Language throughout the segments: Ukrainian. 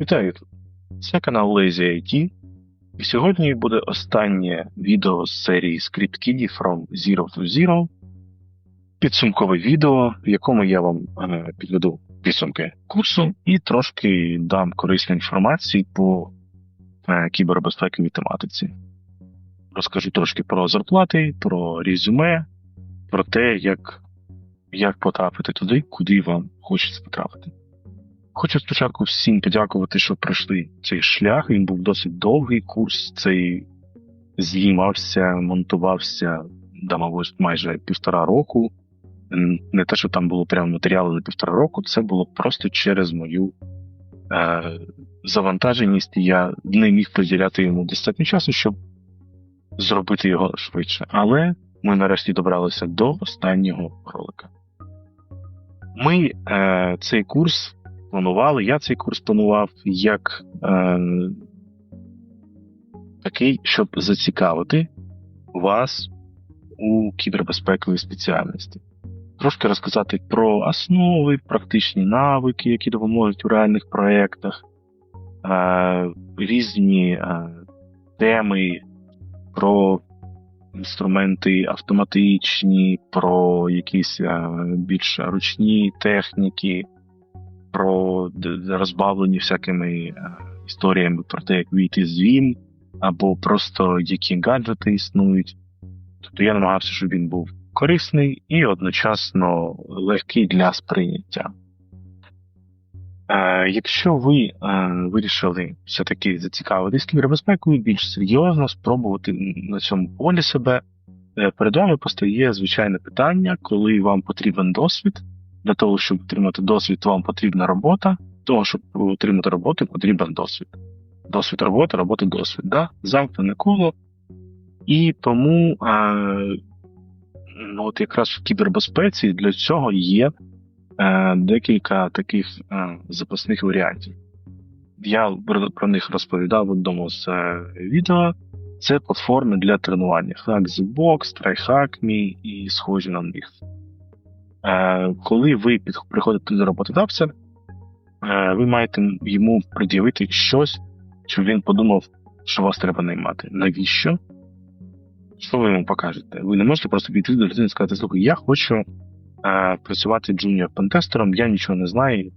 Вітаю тут! Це канал Lazy IT, і сьогодні буде останнє відео з серії Script Kiddie From Zero to Zero. Підсумкове відео, в якому я вам е, підведу підсумки курсу і трошки дам корисної інформації по е, кібербезпековій тематиці. Розкажу трошки про зарплати, про резюме, про те, як, як потрапити туди, куди вам хочеться потрапити. Хочу спочатку всім подякувати, що пройшли цей шлях. Він був досить довгий курс. Цей знімався, монтувався, да, майже півтора року. Не те, що там було прямо матеріали на півтора року, це було просто через мою е, завантаженість. Я не міг приділяти йому достатньо часу, щоб зробити його швидше. Але ми нарешті добралися до останнього ролика. Ми е, цей курс планували. Я цей курс планував як е, такий, щоб зацікавити вас у кібербезпековій спеціальності. Трошки розказати про основи, практичні навики, які допоможуть у реальних проєктах, е, різні е, теми про інструменти автоматичні, про якісь е, більш ручні техніки, про розбавлені всякими е, історіями про те, як вийти з Vim, або просто які гаджети існують. Тобто я намагався, щоб він був корисний і одночасно легкий для сприйняття. Е, якщо ви е, вирішили все-таки зацікавитись кібербезпекою, більш серйозно спробувати на цьому полі себе, перед вами постає звичайне питання, коли вам потрібен досвід. Для того, щоб отримати досвід, вам потрібна робота. Для того, щоб отримати роботу, потрібен досвід. Досвід роботи, робота досвід. Да? Замкнене коло. І тому е, ну, от якраз в кібербезпеці для цього є е, декілька таких е, запасних варіантів. Я про них розповідав в одному з е, відео. Це платформи для тренування HackTheBox, TryHackMe і схожі на них. Е, коли ви приходите до роботодавця, е, ви маєте йому пред'явити щось, щоб він подумав, що вас треба наймати. Навіщо? Що ви йому покажете? Ви не можете просто піти до людини і сказати, слухай, я хочу е, працювати джуніор пентестером, я нічого не знаю,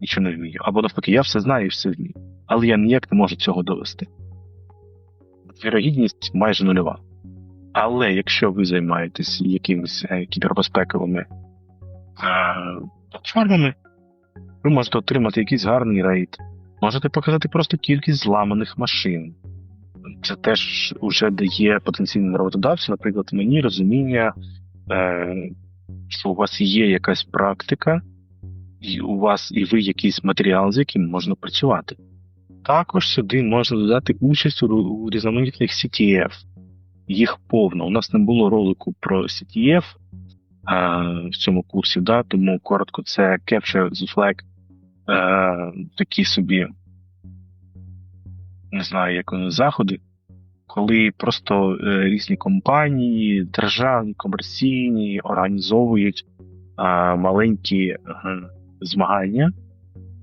нічого не вмію. Або навпаки, я все знаю і все вмію. Але я ніяк не можу цього довести. Вірогідність майже нульова. Але якщо ви займаєтесь якимись кібербезпековими платформами, ви можете отримати якийсь гарний рейд, можете показати просто кількість зламаних машин. Це теж вже дає потенційним роботодавцю, наприклад, мені розуміння, е, що у вас є якась практика, і у вас і ви якийсь матеріал, з яким можна працювати. Також сюди можна додати участь у, різноманітних CTF. Їх повно. У нас не було ролику про CTF в цьому курсі, да, тому коротко це Capture the Flag, е, такі собі, не знаю, як вони заходи, коли просто е, різні компанії, державні, комерційні організовують е, маленькі е, змагання,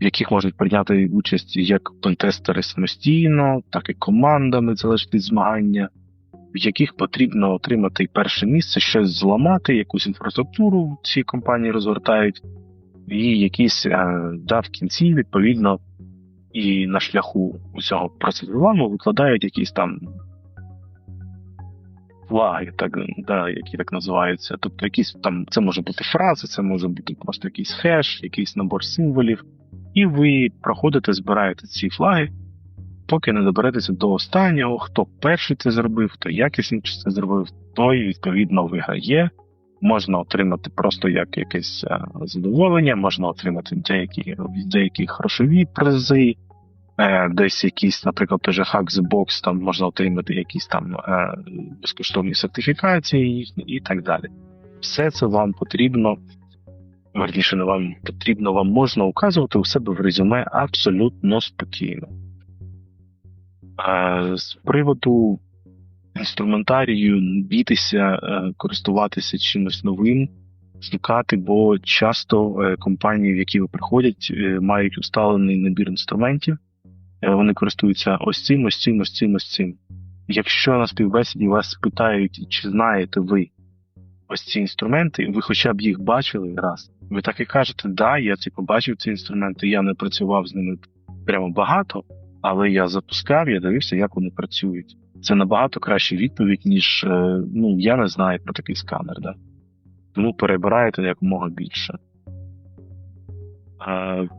в яких можуть прийняти участь як пентестери самостійно, так і командами, залежить змагання, в яких потрібно отримати перше місце, щось зламати, якусь інфраструктуру ці компанії розгортають, і якісь е, да, в кінці, відповідно, і на шляху усього процедуру викладають якісь там флаги, так, да, які так називаються. Тобто якісь там, це може бути фраза, це може бути просто якийсь хеш, якийсь набор символів. І ви проходите, збираєте ці флаги, поки не доберетеся до останнього, хто перший це зробив, хто якісніше це зробив, той відповідно виграє. Можна отримати просто як якесь е, задоволення, можна отримати деякі деякі грошові призи, е, десь якісь, наприклад, той же Hack the Box, там можна отримати якісь там е, безкоштовні сертифікації їхні і так далі. Все це вам потрібно, верніше не вам потрібно, вам можна указувати у себе в резюме абсолютно спокійно. З приводу інструментарію, не бійтеся е, користуватися чимось новим, шукати, бо часто е, компанії, в які ви приходять, е, мають усталений набір інструментів, вони користуються ось цим, ось цим, ось цим, ось цим. Якщо на співбесіді вас спитають, чи знаєте ви ось ці інструменти, ви хоча б їх бачили раз. Ви так і кажете, да, я типу бачив ці інструменти, я не працював з ними прямо багато, але я запускав, я дивився, як вони працюють. Це набагато краща відповідь, ніж е, ну я не знаю про такий сканер, да. Тому перебирайте якомога більше. Е,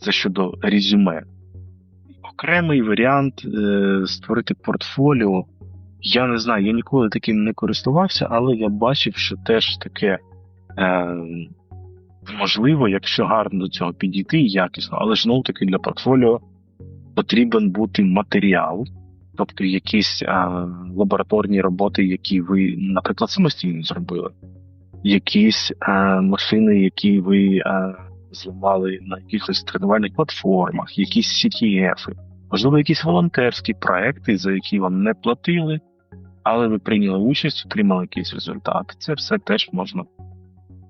Це щодо резюме. Окремий варіант е, створити портфоліо. Я не знаю, я ніколи таким не користувався, але я бачив, що теж таке е, можливо, якщо гарно до цього підійти якісно, але ж знову таки для портфоліо потрібен бути матеріал, тобто якісь е, лабораторні роботи, які ви, наприклад, самостійно зробили, якісь е, машини, які ви е, зламали на якихось тренувальних платформах, якісь CTF, можливо, якісь волонтерські проекти, за які вам не платили, але ви прийняли участь, отримали якийсь результат. Це все теж можна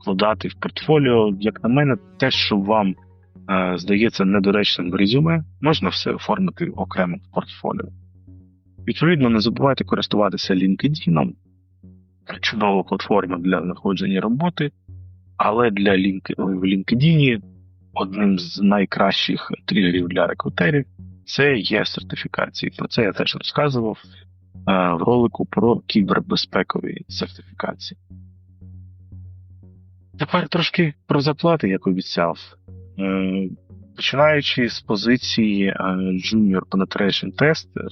вкладати в портфоліо. Як на мене, те, що вам здається недоречним в резюме, можна все оформити окремо в портфоліо. Відповідно, не забувайте користуватися LinkedIn, чудова платформа для знаходження роботи, але для лінк... в LinkedIn одним з найкращих тригерів для рекрутерів це є сертифікації. Про це я теж розказував е, в ролику про кібербезпекові сертифікації. Тепер трошки про заплати, як обіцяв. Е, Починаючи з позиції е, Junior Penetration Tester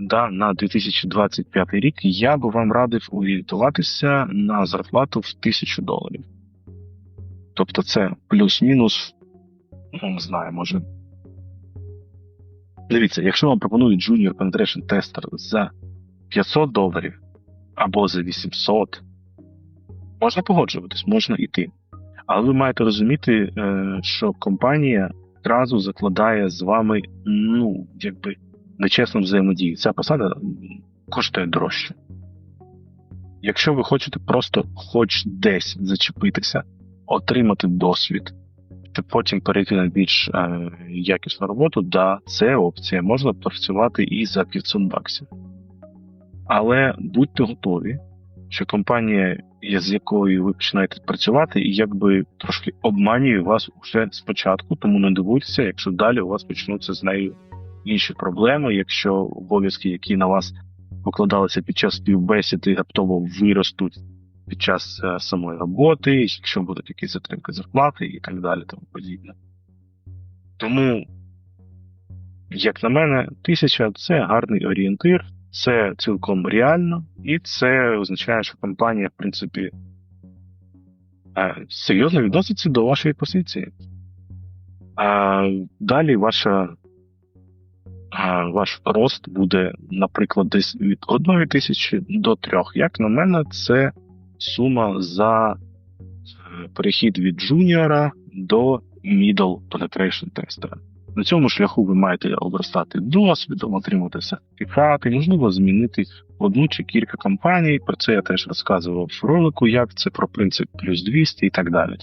да, на 2025 рік, я би вам радив орієнтуватися на зарплату в 1000 доларів. Тобто це плюс-мінус, ну не знаю, може. Дивіться, якщо вам пропонують Junior Penetration Tester за 500 доларів або за 800, можна погоджуватись, можна йти. Але ви маєте розуміти, е, що компанія одразу закладає з вами, ну, якби нечесну взаємодію. Ця посада коштує дорожче. Якщо ви хочете просто хоч десь зачепитися, отримати досвід, щоб потім перейти на більш е, якісну роботу, да, це опція. Можна працювати і за 500 баксів. Але будьте готові, що компанія, з якою ви починаєте працювати, і якби трошки обманює вас уже спочатку, тому не дивуйтеся, якщо далі у вас почнуться з нею інші проблеми, якщо обов'язки, які на вас покладалися під час співбесіди, раптово виростуть під час е, самої роботи, якщо будуть якісь затримки зарплати і так далі, тому подібне. Тому, як на мене, тисяча це гарний орієнтир, це цілком реально, і це означає, що компанія, в принципі, е, серйозно відноситься до вашої позиції. А далі ваша, ваш рост буде, наприклад, десь від 1 тисячі до 3. Як на мене, це сума за е, перехід від джуніора до middle penetration тестера. На цьому шляху ви маєте обростати досвідом, отримати сертифікати, можливо, змінити одну чи кілька компаній. Про це я теж розказував в ролику, як це про принцип плюс 200 і так далі.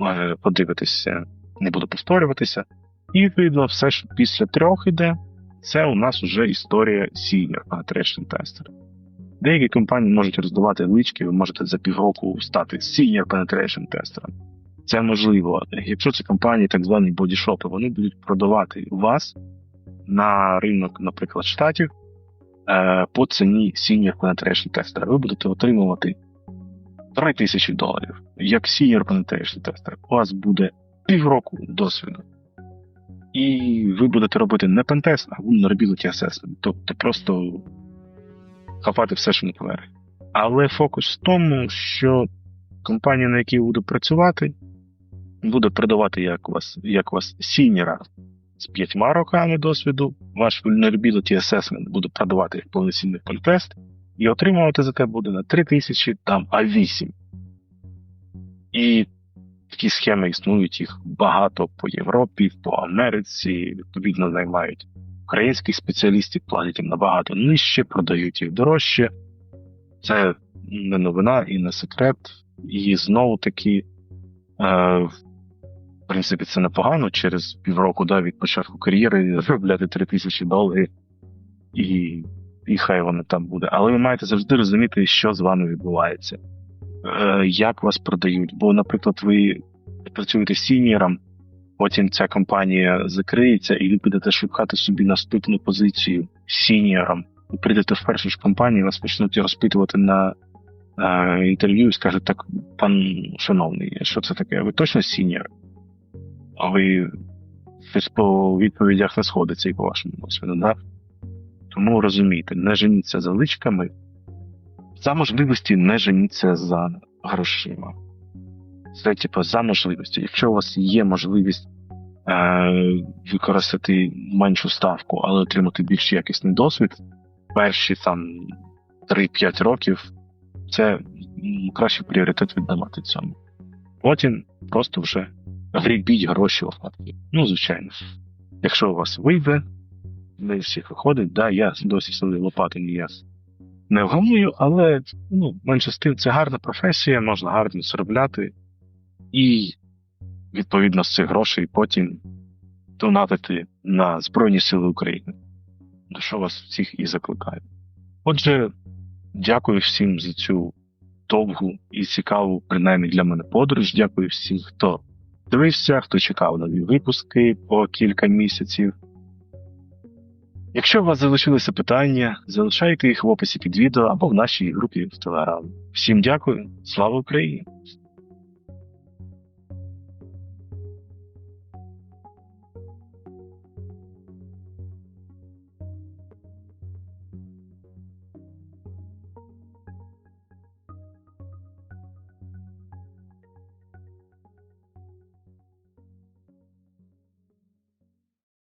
Е, Подивитися, не буду повторюватися. І відповідно, все, що після трьох іде, це у нас вже історія senior penetration tester. Деякі компанії можуть роздавати лички, ви можете за півроку стати senior penetration тестером. Це можливо. Якщо це компанії, так звані бодішопи, вони будуть продавати вас на ринок, наприклад, штатів е, по ціні senior penetration тестера. Ви будете отримувати 3 тисячі доларів. Як senior penetration тестер, у вас буде півроку досвіду. І ви будете робити не пентест, а vulnerability assessment. Тобто просто хапати все, що не поверх. Але фокус в тому, що компанія, на якій буду працювати, буде продавати як вас, як вас сіньора з п'ятьма роками досвіду, ваш vulnerability assessment буде продавати як повноцінний пентест, і отримувати за те буде на 3 тисячі там А8. І такі схеми існують їх багато по Європі, по Америці, відповідно, наймають українських спеціалістів, платять їм набагато нижче, продають їх дорожче. Це не новина і не секрет. І знову таки, е, принципі, це непогано через півроку да, від початку кар'єри заробляти 3 тисячі доларів, і, і хай воно там буде. Але ви маєте завжди розуміти, що з вами відбувається, е, як вас продають. Бо, наприклад, ви працюєте сіньором, потім ця компанія закриється, і ви підете шукати собі наступну позицію сіньором. Ви прийдете в першу ж компанію, вас почнуть розпитувати на е, інтерв'ю і скажуть, так, пан шановний, що це таке? Ви точно сіньор? А ви щось по відповідях не сходиться і по вашому досвіду, да? Тому розумійте, не женіться за личками. За можливості не женіться за грошима. Це типу за можливості. Якщо у вас є можливість е, використати меншу ставку, але отримати більш якісний досвід, перші там 3-5 років це кращий пріоритет віддавати цьому. Потім просто вже грібіть гроші лопатки. Ну, звичайно. Якщо у вас вийде, не всіх виходить, да, я досі свої лопати ніяк не вгамую, але ну, менше з тим, це гарна професія, можна гарно заробляти, і відповідно з цих грошей потім донатити на Збройні Сили України. До що вас всіх і закликаю. Отже, дякую всім за цю довгу і цікаву, принаймні для мене подорож. Дякую всім, хто дивився, хто чекав нові випуски по кілька місяців. Якщо у вас залишилися питання, залишайте їх в описі під відео або в нашій групі в Телеграм. Всім дякую, слава Україні!